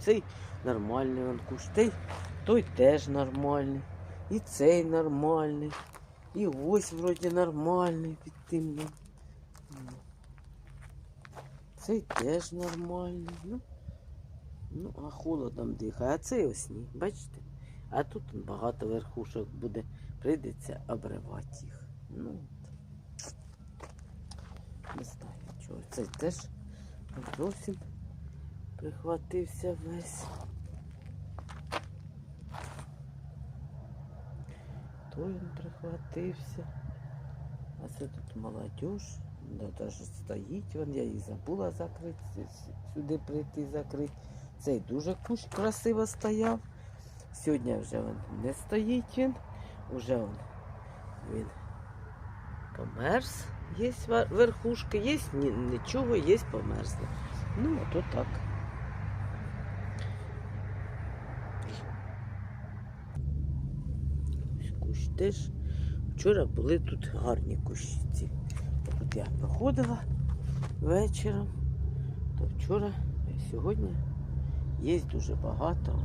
Цей нормальний он кущ, той, той теж нормальний. І цей нормальний. І ось вроді нормальний під тим. Цей теж нормальний. Ну, ну а холодом дихає. А цей ось ні, бачите? А тут багато верхушок буде. Прийдеться обривати їх. Ну, не знаю чого. Цей теж зовсім прихватився весь. Той він прихватився. А це тут молодіж. Да, даже стоїть він, я її забула закрити, сюди прийти закрити. Цей дуже кущ красиво стояв. Сьогодні вже він не стоїть він. Уже він, він померз. Є верхушки, є нічого, є померзли. Ну, а то так. Кущ теж. Вчора були тут гарні кущиці. От я проходила вечором, то вчора, а сьогодні є дуже багато.